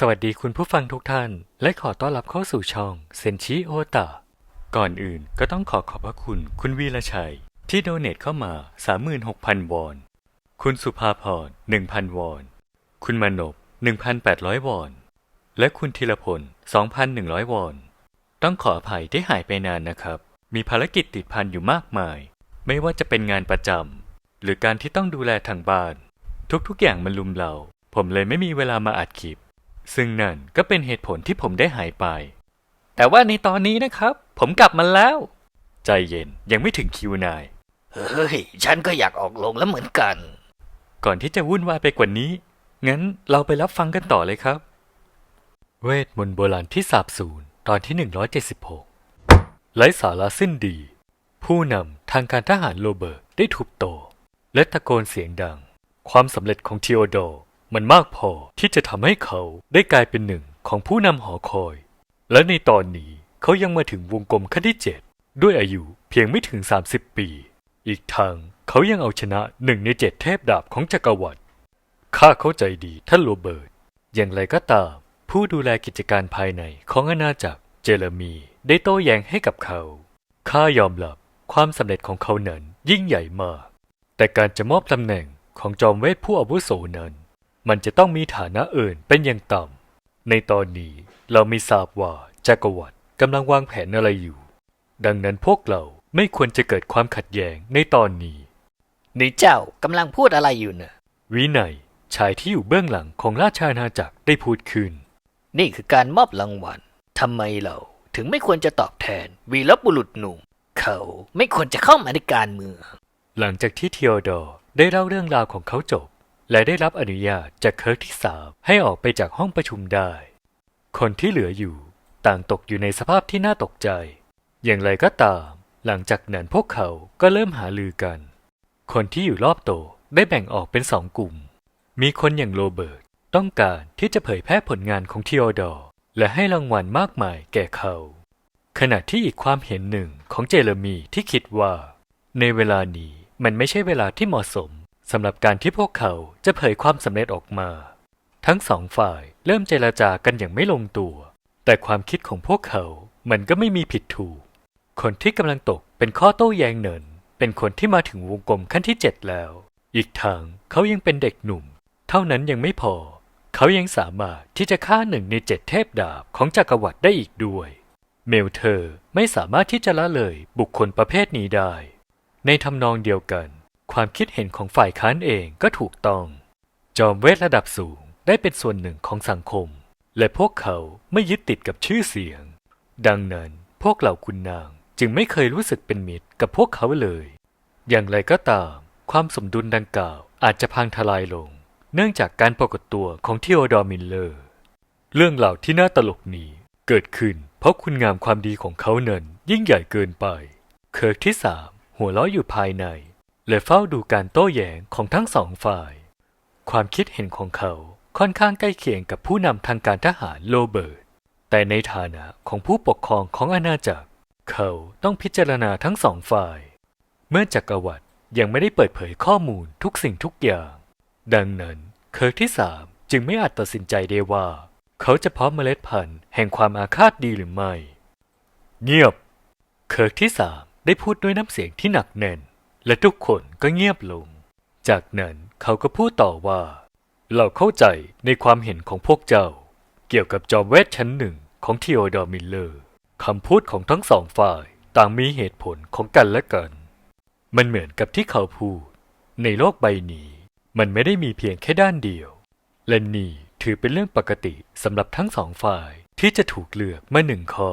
สวัสดีคุณผู้ฟังทุกท่าน และขอต้อนรับเข้าสู่ช่องเซนชิโอตะก่อนอื่นก็ต้องขอขอบพระคุณคุณวีระชัย ที่โดเนทเข้ามา 36,000 วอน คุณสุภาพร 1,000 วอน คุณมนบ 1,800 วอน และคุณธีรพล 2,100 วอน ต้องขออภัยที่หายไปนานนะครับ มีภารกิจติดพันอยู่มากมาย ไม่ว่าจะเป็นงานประจำหรือการที่ต้องดูแลทางบ้าน ทุกๆอย่างมันลุมเรา ผมเลยไม่มีเวลามาอัดคลิป ซึ่งนั่นก็เป็นเหตุผลที่ผมได้หายไป แต่ว่าในตอนนี้นะครับ ผมกลับมาแล้ว ใจเย็นยังไม่ถึงคิวนาย เฮ้ย ฉันก็อยากออกลงแล้วเหมือนกัน ก่อนที่จะวุ่นวายไปกว่านี้ งั้นเราไปรับฟังกันต่อเลยครับ เวทมนต์โบราณที่สาบสูญตอนที่ 176ไร้สาระสิ้นดี ผู้นำทางการทหารโรเบิร์ตได้ทุบโต และตะโกนเสียงดัง ความสำเร็จของทีโอดอร์ มันมากพอที่จะทำให้เขาได้กลายเป็นหนึ่งของผู้นำหอคอย และในตอนนี้เขายังมาถึงวงกลมขั้นที่ 7 ด้วยอายุเพียงไม่ถึง 30 ปี อีกทางเขายังเอาชนะหนึ่งในเจ็ดเทพดาบของจักรวรรดิข้าเข้าใจดีท่านโรเบิร์ต อย่างไรก็ตาม ผู้ดูแลกิจการภายในของอาณาจักรเจเรมีได้โต้แย้งให้กับเขา ข้ายอมรับความสำเร็จของเขานั้นยิ่งใหญ่มาก แต่การจะมอบตำแหน่งของจอมเวทผู้อาวุโสนั้น มันจะต้องมีฐานะอื่นเป็นอย่างต่ำในตอนนี้เราไม่ทราบว่าจักรวรรดิกำลังวางแผนอะไรอยู่ ดังนั้นพวกเราไม่ควรจะเกิดความขัดแย้งในตอนนี้นี่เจ้ากำลังพูดอะไรอยู่เนะวินัยชายที่อยู่เบื้องหลังของราชอาณาจักรได้พูดขึ้น นี่คือการมอบรางวัลทำไมเราถึงไม่ควรจะตอบแทนวีรบุรุษหนุ่ม เขาไม่ควรจะเข้ามาในการเมือง หลังจากที่เทียดอร์ได้เล่าเรื่องราวของเขาจบ และได้รับอนุญาตจากเคิร์กที่สามให้ออกไปจากห้องประชุมได้ คนที่เหลืออยู่ต่างตกอยู่ในสภาพที่น่าตกใจ อย่างไรก็ตาม หลังจากนั้นพวกเขาก็เริ่มหาลือกัน คนที่อยู่รอบโตได้แบ่งออกเป็นสองกลุ่ม มีคนอย่างโรเบิร์ตต้องการที่จะเผยแพร่ผลงานของเทียดอร์และให้รางวัลมากมายแก่เขา ขณะที่อีกความเห็นหนึ่งของเจเรมีที่คิดว่า ในเวลานี้มันไม่ใช่เวลาที่เหมาะสม สำหรับการที่พวกเขาจะเผยความสำเร็จออกมา ทั้งสองฝ่ายเริ่มเจรจากันอย่างไม่ลงตัว แต่ความคิดของพวกเขา มันก็ไม่มีผิดถูก คนที่กำลังตกเป็นข้อโต้แย้งเนิน เป็นคนที่มาถึงวงกลมขั้นที่เจ็ดแล้ว อีกทางเขายังเป็นเด็กหนุ่ม เท่านั้นยังไม่พอ เขายังสามารถที่จะฆ่าหนึ่งในเจ็ดเทพดาบของจักรวรรดิได้อีกด้วย เมลเธอร์ไม่สามารถที่จะละเลยบุคคลประเภทนี้ได้ ในทำนองเดียวกัน ความคิดเห็นของฝ่ายค้านเองก็ถูกต้อง จอมเวทระดับสูงได้เป็นส่วนหนึ่งของสังคม และพวกเขาไม่ยึดติดกับชื่อเสียง ดังนั้นพวกเหล่าคุณนางจึงไม่เคยรู้สึกเป็นมิตรกับพวกเขาเลย อย่างไรก็ตาม ความสมดุลดังกล่าวอาจจะพังทลายลง เนื่องจากการปรากฏตัวของทีโอดอร์มิลเลอร์ เรื่องเหล่าที่น่าตลกนี้เกิดขึ้น เพราะคุณงามความดีของเขานั้นยิ่งใหญ่เกินไป เคิร์กที่สามหัวเราะอยู่ภายใน และเฝ้าดูการโต้แย้งของทั้งสองฝ่าย ความคิดเห็นของเขาค่อนข้างใกล้เคียงกับผู้นำทางการทหารโรเบิร์ต แต่ในฐานะของผู้ปกครองของอาณาจักร เขาต้องพิจารณาทั้งสองฝ่าย เมื่อจักรวรรดิยังไม่ได้เปิดเผยข้อมูลทุกสิ่งทุกอย่าง ดังนั้นเคิร์กที่สามจึงไม่อาจตัดสินใจได้ว่า เขาจะเพาะเมล็ดพันธุ์แห่งความอาฆาตดีหรือไม่ เงียบ เคิร์กที่สามได้พูดด้วยน้ำเสียงที่หนักแน่น และทุกคนก็เงียบลง จากนั้นเขาก็พูดต่อว่า เราเข้าใจในความเห็นของพวกเจ้า เกี่ยวกับจอมเวทชั้นหนึ่งของทีโอดอร์มิลเลอร์คำพูดของทั้งสองฝ่ายต่างมีเหตุผลของกันและกัน มันเหมือนกับที่เขาพูด ในโลกใบนี้ มันไม่ได้มีเพียงแค่ด้านเดียว และนี่ถือเป็นเรื่องปกติสำหรับทั้งสองฝ่ายที่จะถูกเลือกมาหนึ่งข้อ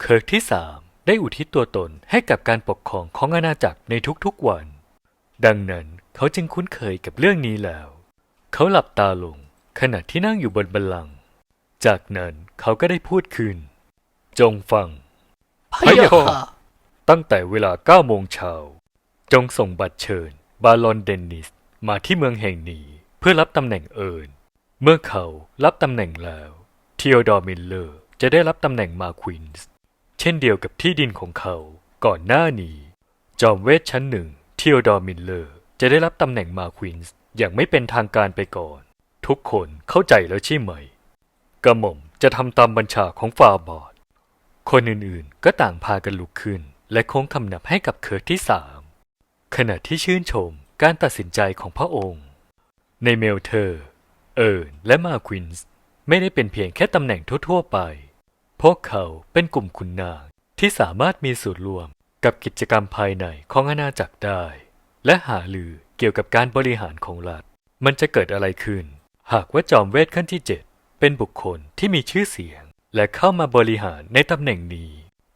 เคิร์กที่สาม ได้อุทิศตัวตนให้กับการปกครองของอาณาจักรในทุกๆวัน ดังนั้นเขาจึงคุ้นเคยกับเรื่องนี้แล้ว เขาหลับตาลงขณะที่นั่งอยู่บนบัลลังก์จากนั้นเขาก็ได้พูดขึ้น จงฟังพะยะค่ะตั้งแต่เวลา9โมงเช้าจงส่งบัตรเชิญ บาลอนเดนนิส มาที่เมืองแห่งนี้เพื่อรับตำแหน่งเอิญเมื่อเขารับตำแหน่งแล้วเทีโอดอร์มิลเลอร์จะได้รับตำแหน่งมาควินส์ ช่นเดียวกับที่ดินของเขาก่อนหน้านี้ จอมเวทชั้นหนึ่งเทีโอดอร์มิลเลอร์ จะได้รับตำแหน่งมาควินส์อย่างไม่เป็นทางการไปก่อน ทุกคนเข้าใจแล้วใช่ไหม กระหม่อมจะทำตามบัญชาของฟาบาทคนอื่นๆ ก็ต่างพากันลุกขึ้น และโค้งคำนับให้กับเคิร์กที่สามขณะที่ชื่นชมการตัดสินใจของพระองค์ ในเมลเธอร์ เอิร์นและมาควินส์ไม่ได้เป็นเพียงแค่ตำแหน่งทั่วๆไป พวกเขาเป็นกลุ่มขุนนางที่สามารถมีส่วนร่วมกับกิจกรรมภายในของอาณาจักรได้ และหาลือเกี่ยวกับการบริหารของรัฐ มันจะเกิดอะไรขึ้น หากว่าจอมเวทขั้นที่ 7 เป็นบุคคลที่มีชื่อเสียง และเข้ามาบริหารในตำแหน่งนี้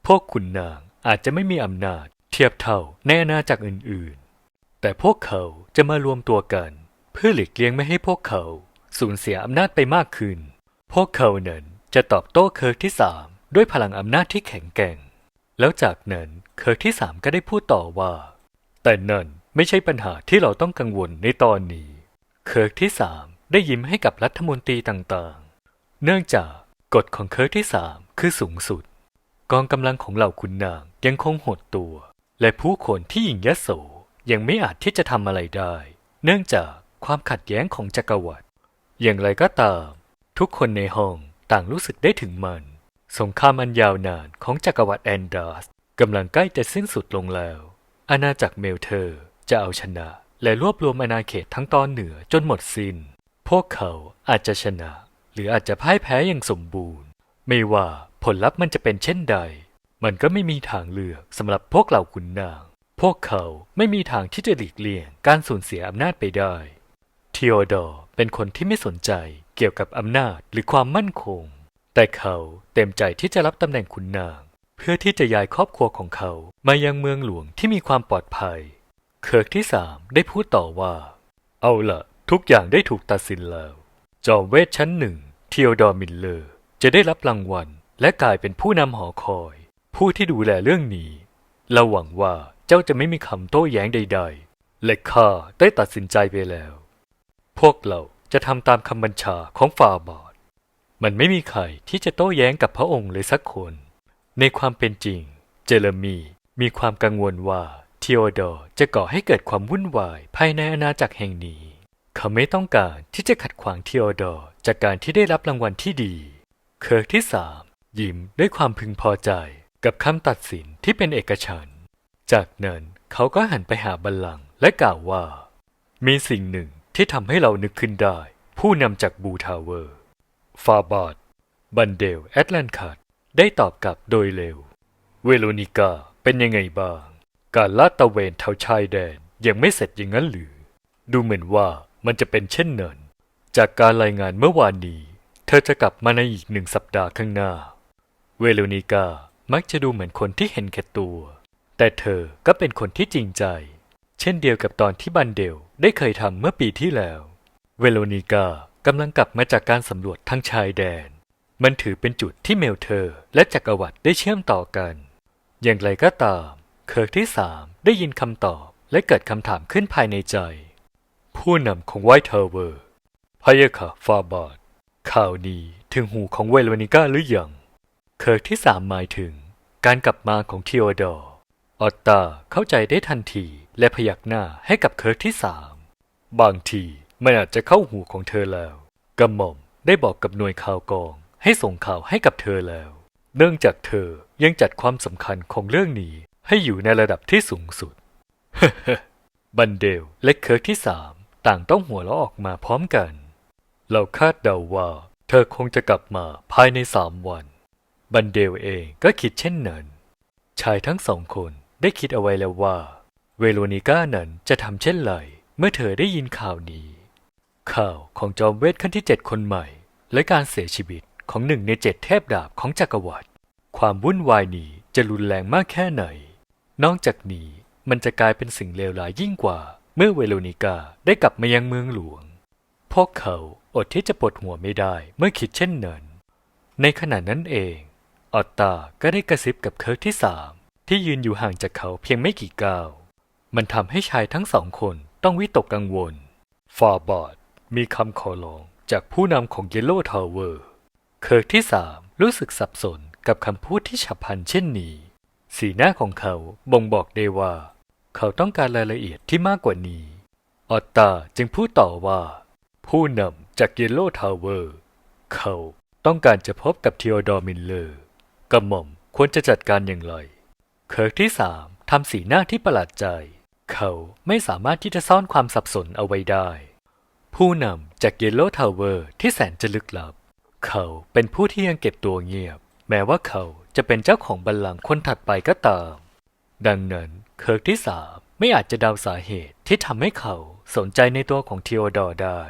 พวกขุนนางอาจจะไม่มีอำนาจเทียบเท่าในอาณาจักรอื่นๆ แต่พวกเขาจะมารวมตัวกัน เพื่อหลีกเลี่ยงไม่ให้พวกเขาสูญเสียอำนาจไปมากขึ้น พวกเขานั้น จะตอบโต้เคิร์กที่สามด้วยพลังอำนาจที่แข็งแกร่ง แล้วจากนั้นเคิร์กที่สามก็ได้พูดต่อว่า แต่นั่นไม่ใช่ปัญหาที่เราต้องกังวลในตอนนี้ เคิร์กที่สามได้ยิ้มให้กับรัฐมนตรีต่างๆ เนื่องจากกฎของเคิร์กที่สามคือสูงสุด กองกำลังของเหล่าขุนนางยังคงหดตัว และผู้คนที่หยิ่งยโสยังไม่อาจที่จะทำอะไรได้ เนื่องจากความขัดแย้งของจักรวรรดิอย่างไรก็ตาม ทุกคนในห้อง ต่างรู้สึกได้ถึงมัน สงครามอันยาวนานของจักรวรรดิแอนดัสกำลังใกล้จะสิ้นสุดลงแล้ว อาณาจักรเมลเทอร์จะเอาชนะ และรวบรวมอาณาเขตทั้งตอนเหนือจนหมดสิน้น พวกเขาอาจจะชนะ หรืออาจจะพ่ายแพ้อย่างสมบูรณ์ ไม่ว่าผลลัพธ์มันจะเป็นเช่นใด มันก็ไม่มีทางเลือกสำหรับพวกเหล่าขุนนาง พวกเขาไม่มีทางที่จะหลีกเลี่ยงการสูญเสียอำนาจไปได้ทีโอดอร์เป็นคนที่ไม่สนใจ เกี่ยวกับอำนาจหรือความมั่นคง แต่เขาเต็มใจที่จะรับตำแหน่งขุนนาง เพื่อที่จะย้ายครอบครัวของเขามายังเมืองหลวงที่มีความปลอดภัย เคิร์กที่สามได้พูดต่อว่า เอาละทุกอย่างได้ถูกตัดสินแล้ว จอมเวทชั้นหนึ่งเทีโอดอร์มิลเลอร์ จะได้รับรางวัล และกลายเป็นผู้นำหอคอย ผู้ที่ดูแลเรื่องนี้เราหวังว่าเจ้าจะไม่มีคำโต้แย้งใด ๆ และข้าได้ตัดสินใจไปแล้ว พวกเรา จะทำตามคำบัญชาของฟาบาทมันไม่มีใครที่จะโต้แย้งกับพระองค์เลยสักคน ในความเป็นจริง เจเรมีมีความกังวลว่าทีโอดอร์จะก่อให้เกิดความวุ่นวายภายในอาณาจักรแห่งนี้ เขาไม่ต้องการที่จะขัดขวางทีโอดอร์จากการที่ได้รับรางวัลที่ดี เคิร์กที่สามยิ้มด้วยความพึงพอใจกับคำตัดสินที่เป็นเอกฉันท์จากนั้นเขาก็หันไปหาบัลลังก์และกล่าวว่า มีสิ่งหนึ่ง ที่ทำให้เรานึกขึ้นได้ ผู้นำจากบูทาวเวอร์ ฟาบาดบันเดลแอตแลนคัดได้ตอบกลับโดยเร็ว เวโรนิกาเป็นยังไงบ้าง การลาดตะเวนแถวชายแดนยังไม่เสร็จอย่างนั้นหรือ ดูเหมือนว่ามันจะเป็นเช่นนั้นจากการรายงานเมื่อวานนี้ เธอจะกลับมาในอีกหนึ่งสัปดาห์ข้างหน้า เวโรนิกามักจะดูเหมือนคนที่เห็นแก่ตัว แต่เธอก็เป็นคนที่จริงใจ เช่นเดียวกับตอนที่บันเดลได้เคยทำเมื่อปีที่แล้ว เวโรนิกากำลังกลับมาจากการสำรวจทางชายแดน มันถือเป็นจุดที่เมลเธอร์และจักรวรรดิได้เชื่อมต่อกัน อย่างไรก็ตาม เคิร์กที่สามได้ยินคำตอบและเกิดคำถามขึ้นภายในใจ ผู้นำของไวท์เทอร์เวอร์พยะค่ะฟาบาดข่าวนี้ถึงหูของเวโรนิก้าหรือยัง เคิร์กที่สามหมายถึง การกลับมาของทีโอดอร์ ออตตาเข้าใจได้ทันที และพยักหน้าให้กับเคิร์กที่สามบางทีมันอาจจะเข้าหูของเธอแล้ว กระหม่อมได้บอกกับหน่วยข่าวกอง ให้ส่งข่าวให้กับเธอแล้ว เนื่องจากเธอยังจัดความสำคัญของเรื่องนี้ให้อยู่ในระดับที่สูงสุด บันเดลและเคิร์กที่สามต่างต้องหัวเราะออกมาพร้อมกัน เราคาดเดาว่า เธอคงจะกลับมาภายในสามวัน บันเดลเองก็คิดเช่นนั้น ชายทั้งสองคนได้คิดเอาไว้แล้วว่า เวโรนิก้านั้นจะทำเช่นไรเมื่อเธอได้ยินข่าวนี้ ข่าวของจอมเวทขั้นที่เจ็ดคนใหม่ และการเสียชีวิตของหนึ่งในเจ็ดเทพดาบของจักรวรรดิความวุ่นวายนี้จะรุนแรงมากแค่ไหน นอกจากนี้มันจะกลายเป็นสิ่งเลวร้ายยิ่งกว่า เมื่อเวโรนิกาได้กลับมายังเมืองหลวง พวกเขาอดที่จะปวดหัวไม่ได้เมื่อคิดเช่นนั้น ในขณะนั้นเอง ออตตาก็ได้กระซิบกับเคิร์กที่สามที่ยืนอยู่ห่างจากเขาเพียงไม่กี่ก้าว มันทำให้ชายทั้งสองคนต้องวิตกกังวล ฟาบาดมีคำขอร้องจากผู้นำของเยลโล่ทาวเวอร์ เคิร์กที่สามรู้สึกสับสนกับคำพูดที่ฉับพลันเช่นนี้ สีหน้าของเขาบ่งบอกได้ว่า เขาต้องการรายละเอียดที่มากกว่านี้ ออตตาจึงพูดต่อว่า ผู้นำจากเยลโล่ทาวเวอร์ เขาต้องการจะพบกับทีโอดอร์มิลเลอร์กระหม่อมควรจะจัดการอย่างไร เคิร์กที่สามทำสีหน้าที่ประหลาดใจ เขาไม่สามารถที่จะซ่อนความสับสนเอาไว้ได้ ผู้นำจากเยลโล่ทาวเวอร์ที่แสนจะลึกลับ เขาเป็นผู้ที่ยังเก็บตัวเงียบ แม้ว่าเขาจะเป็นเจ้าของบัลลังก์คนถัดไปก็ตาม ดังนั้นเคิร์กที่สามไม่อาจจะเดาสาเหตุที่ทำให้เขาสนใจในตัวของทีโอดอร์ได้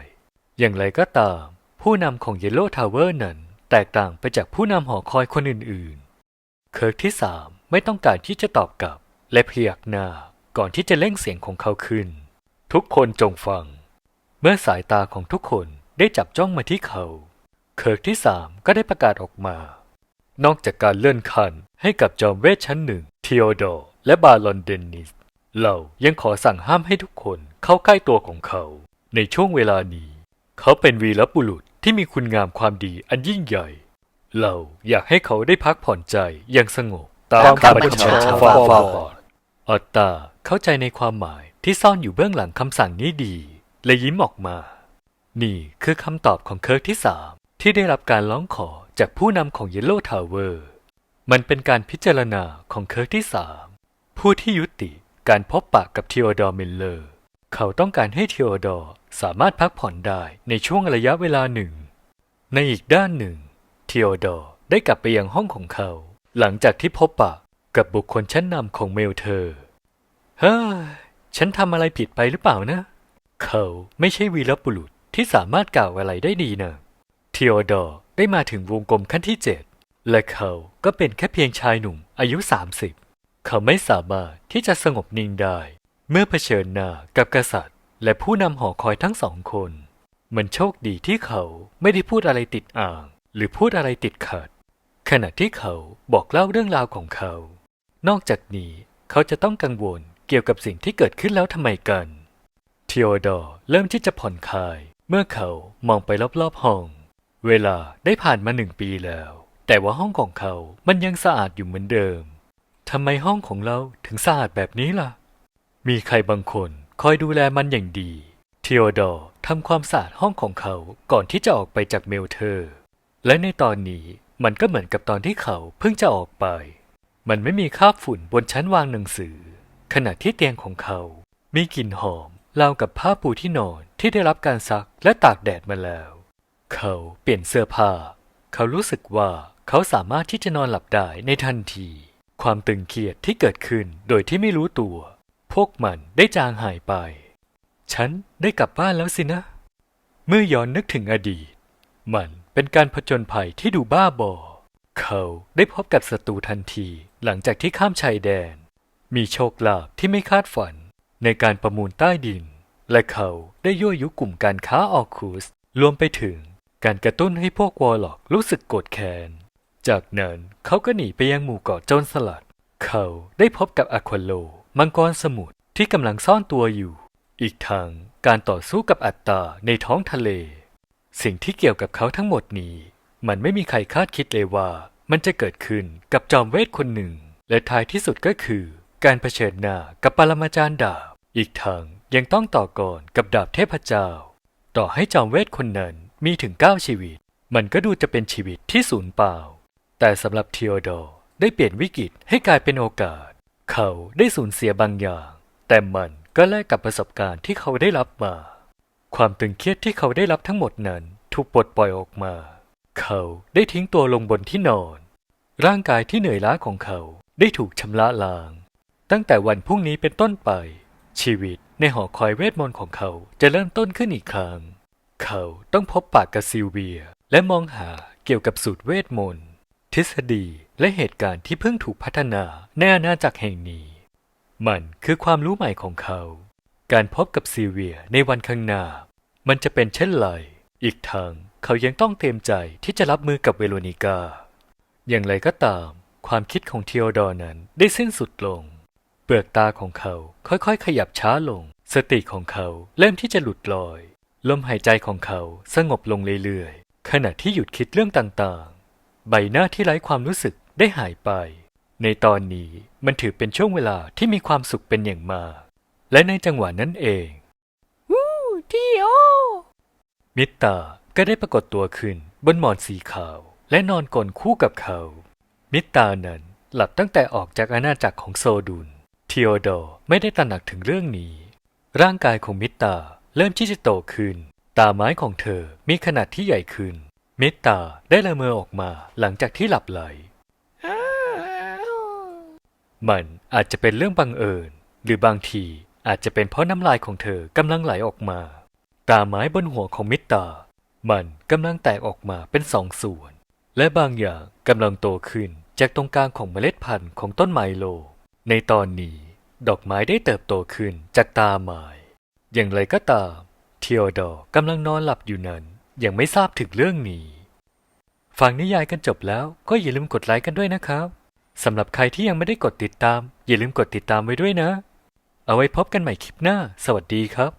อย่างไรก็ตาม ผู้นำของเยลโล่ทาวเวอร์นั้นแตกต่างไปจากผู้นำหอคอยคนอื่นๆ เคิร์กที่สามไม่ต้องการที่จะตอบกลับและพยักหน้า ก่อนที่จะเล่งเสียงของเขาขึ้น ทุกคนจงฟัง เมื่อสายตาของทุกคนได้จับจ้องมาที่เขา เคิร์กที่สามก็ได้ประกาศออกมา นอกจากการเลื่อนขั้นให้กับจอมเวทชั้นหนึ่งทีโอดอร์และบาลอนเดนนิสเรายังขอสั่งห้ามให้ทุกคนเข้าใกล้ตัวของเขา ในช่วงเวลานี้ เขาเป็นวีรบุรุษที่มีคุณงามความดีอันยิ่งใหญ่ เราอยากให้เขาได้พักผ่อนใจอย่างสงบตามตามคำบัญชาคำบัญชาฟาฟาบอดออตตา เข้าใจในความหมายที่ซ่อนอยู่เบื้องหลังคำสั่งนี้ดี และยิ้มออกมา นี่คือคำตอบของเคิร์กที่สามที่ได้รับการร้องขอจากผู้นำของเยลโลทาวเวอร์มันเป็นการพิจารณาของเคิร์กที่สามผู้ที่ยุติการพบปะกับทีโอดอร์มิลเลอร์ เขาต้องการให้ทีโอดอร์สามารถพักผ่อนได้ในช่วงระยะเวลาหนึ่ง ในอีกด้านหนึ่งทีโอดอร์ได้กลับไปยังห้องของเขา หลังจากที่พบปะกับบุคคลชั้นนำของเมลเธอร์ เฮ้ยฉันทำอะไรผิดไปหรือเปล่านะ เขาไม่ใช่วีรบุรุษที่สามารถกล่าวอะไรได้ดีนะทีโอดอร์ได้มาถึงวงกลมขั้นที่7และเขาก็เป็นแค่เพียงชายหนุ่มอายุ 30 เขาไม่สามารถที่จะสงบนิ่งได้ เมื่อเผชิญหน้ากับกษัตริย์ และผู้นำหอคอยทั้งสองคน มันโชคดีที่เขาไม่ได้พูดอะไรติดอ่าง หรือพูดอะไรติดขัด ขณะที่เขาบอกเล่าเรื่องราวของเขา นอกจากนี้เขาจะต้องกังวล เกี่ยวกับสิ่งที่เกิดขึ้นแล้วทำไมกันทีโอดอร์เริ่มที่จะผ่อนคลาย เมื่อเขามองไปรอบๆห้อง เวลาได้ผ่านมาหนึ่งปีแล้ว แต่ว่าห้องของเขา มันยังสะอาดอยู่เหมือนเดิมทำไมห้องของเราถึงสะอาดแบบนี้ล่ะ มีใครบางคนคอยดูแลมันอย่างดีทีโอดอร์ทำความสะอาดห้องของเขาก่อนที่จะออกไปจากเมลเทอร์ และในตอนนี้มันก็เหมือนกับตอนที่เขาเพิ่งจะออกไป มันไม่มีคราบฝุ่นบนชั้นวางหนังสือ ขณะที่เตียงของเขา มีกลิ่นหอมราวกับผ้าปูที่นอนที่ได้รับการซักและตากแดดมาแล้ว เขาเปลี่ยนเสื้อผ้า เขารู้สึกว่าเขาสามารถที่จะนอนหลับได้ในทันที ความตึงเครียดที่เกิดขึ้นโดยที่ไม่รู้ตัว พวกมันได้จางหายไป ฉันได้กลับบ้านแล้วสินะ เมื่อย้อนนึกถึงอดีต มันเป็นการผจญภัยที่ดูบ้าบอ เขาได้พบกับศัตรูทันทีหลังจากที่ข้ามชายแดน มีโชคลาภที่ไม่คาดฝันในการประมูลใต้ดิน และเขาได้ยั่วยุกลุ่มการค้าออคูสรวมไปถึงการกระตุ้นให้พวกวอร์ล็อกรู้สึกโกรธแค้น จากนั้นเขาก็หนีไปยังหมู่เกาะโจรสลัด เขาได้พบกับอะควาโล มังกรสมุทรที่กำลังซ่อนตัวอยู่ อีกทางการต่อสู้กับอัตตาในท้องทะเล สิ่งที่เกี่ยวกับเขาทั้งหมดนี้ มันไม่มีใครคาดคิดเลยว่า มันจะเกิดขึ้นกับจอมเวทคนหนึ่ง และท้ายที่สุดก็คือ การเผชิญหน้ากับปรมาจารย์ดาบ อีกทางยังต้องต่อกรกับดาบเทพเจ้า ต่อให้จอมเวทคนนั้นมีถึง9ชีวิต มันก็ดูจะเป็นชีวิตที่สูญเปล่า แต่สำหรับเทีโอดอร์ได้เปลี่ยนวิกฤตให้กลายเป็นโอกาส เขาได้สูญเสียบางอย่าง แต่มันก็แลกกับประสบการณ์ที่เขาได้รับมา ความตึงเครียดที่เขาได้รับทั้งหมดนั้นถูกปลดปล่อยออกมา เขาได้ทิ้งตัวลงบนที่นอน ร่างกายที่เหนื่อยล้าของเขาได้ถูกชำระล้าง ตั้งแต่วันพรุ่งนี้เป็นต้นไป ชีวิตในหอคอยเวทมนต์ของเขาจะเริ่มต้นขึ้นอีกครั้ง เขาต้องพบปากกับซิลเวีย และมองหาเกี่ยวกับสูตรเวทมนต์ทฤษฎีและเหตุการณ์ที่เพิ่งถูกพัฒนาในอาณาจักรแห่งนี้ มันคือความรู้ใหม่ของเขา การพบกับซิลเวียในวันข้างหน้า มันจะเป็นเช่นไร อีกทางเขายังต้องเตรียมใจที่จะรับมือกับเวโรนิกา อย่างไรก็ตาม ความคิดของเทีโอดอร์นั้นได้สิ้นสุดลง เปลือกตาของเขาค่อยๆ ขยับช้าลง สติของเขาเริ่มที่จะหลุดลอย ลมหายใจของเขาสงบลงเรื่อยๆ ขณะที่หยุดคิดเรื่องต่างๆ ใบหน้าที่ไร้ความรู้สึกได้หายไป ในตอนนี้มันถือเป็นช่วงเวลาที่มีความสุขเป็นอย่างมาก และในจังหวะนั้นเองทีโอ มิตตาก็ได้ปรากฏตัวขึ้นบนหมอนสีขาว และนอนกลนคู่กับเขา มิตานั้นหลับตั้งแต่ออกจากอาณาจักรของโซดุ นทีโอดอร์ไม่ได้ตระหนักถึงเรื่องนี้ ร่างกายของมิตาเริ่มที่จะโตขึ้น ตาไม้ของเธอมีขนาดที่ใหญ่ขึ้น มิตาได้ละเมอออกมาหลังจากที่หลับไหล มันอาจจะเป็นเรื่องบังเอิญ หรือบางทีอาจจะเป็นเพราะน้ำลายของเธอกำลังไหลออกมา ตาไม้บนหัวของมิตา มันกำลังแตกออกมาเป็นสองส่วน และบางอย่างกำลังโตขึ้นจากตรงกลางของเมล็ดพันธุ์ของต้นไมโล ในตอนนี้ดอกไม้ได้เติบโตขึ้นจากตาไม้อย่างไรก็ตาม เทีโอดอร์กำลังนอนหลับอยู่นั้น ยังไม่ทราบถึงเรื่องนี้ ฟังนิยายกันจบแล้วก็อย่าลืมกดไลค์กันด้วยนะครับสำหรับใครที่ยังไม่ได้กดติดตาม อย่าลืมกดติดตามไว้ด้วยนะ เอาไว้พบกันใหม่คลิปหน้า สวัสดีครับ